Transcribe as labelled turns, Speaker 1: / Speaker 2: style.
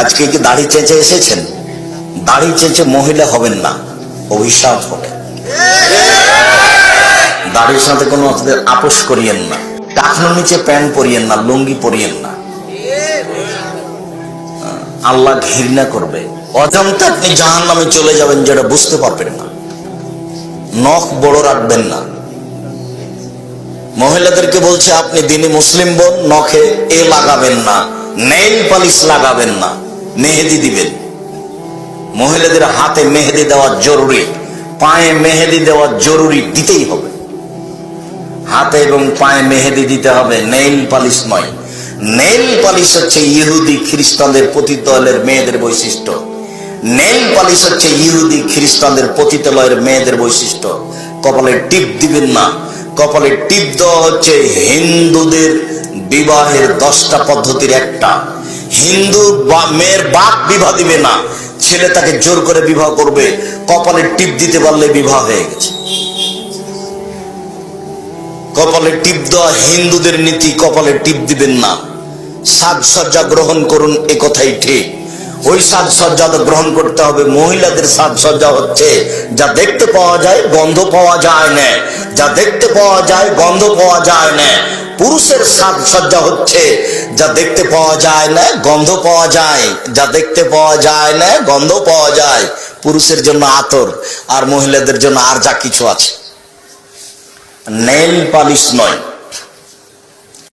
Speaker 1: আজকে কি দাড়ি চেঁচে এসেছেন? দাড়ি চেঁচে মহিলা হবেন না, অভিশাপ হবে। দাড়ির সাথে কোনো আপোষ করিয়েন না, টাকনোর নিচে প্যান্ট পরিয়েন না, লুঙ্গি পরিয়েন না। আল্লাহ ঘৃণা করবে। অজান্তে আপনি জাহান নামে চলে যাবেন যেটা বুঝতে পারবেন না। নখ বড় রাখবেন না। মহিলাদেরকে বলছে, আপনি দিনে মুসলিম বোন, নখে এ লাগাবেন না, নেইল পালিশ লাগাবেন না। মেহেদি দিবেন। মহিলাদের হাতে মেহেদি দেওয়া জরুরি, পায়ে মেহেদি দেওয়া জরুরি দিতেই হবে। হাতে এবং পায়ে মেহেদি দিতে হবে, নেইল পালিশ নয়। নেইল পালিশ হচ্ছে ইহুদি খ্রিস্টানদের পতিতলের মেয়েদের বৈশিষ্ট্য। নেইল পালিশ হচ্ছে ইহুদি খ্রিস্টানদের পতিতালয়ের মেয়েদের বৈশিষ্ট্য। কপালে টিপ দিবেন না। কপালে টিপ দেওয়া হচ্ছে হিন্দুদের বিবাহের দশটা পদ্ধতির একটা। হিন্দু বা মেয়ের বাপ বিবাহ দিবে না, ছেলে তাকে জোর করে বিবাহ করবে, কপালে টিপ দিতে পারলে বিবাহ হয়ে গেছে। কপালে টিপ দেওয়া হিন্দুদের নীতি, কপালে টিপ দিবেন না। সাজসজ্জা গ্রহণ করুন, এ কথাই ঠিক। ওই সাজসজ্জা গ্রহণ করতে হবে, মহিলাদের সাজসজ্জা হচ্ছে, যা দেখতে পাওয়া যায়, গন্ধ পাওয়া যায় না। যা দেখতে পাওয়া যায়, গন্ধ পাওয়া যায় না। পুরুষের সাজসজ্জা হচ্ছে। যা দেখতে পাওয়া যায় না, গন্ধ পাওয়া যায়। যা দেখতে পাওয়া যায় না, গন্ধ পাওয়া যায়। পুরুষের জন্য আতর, আর মহিলাদের জন্য আর যা কিছু আছে। নেল পালিশ নয়।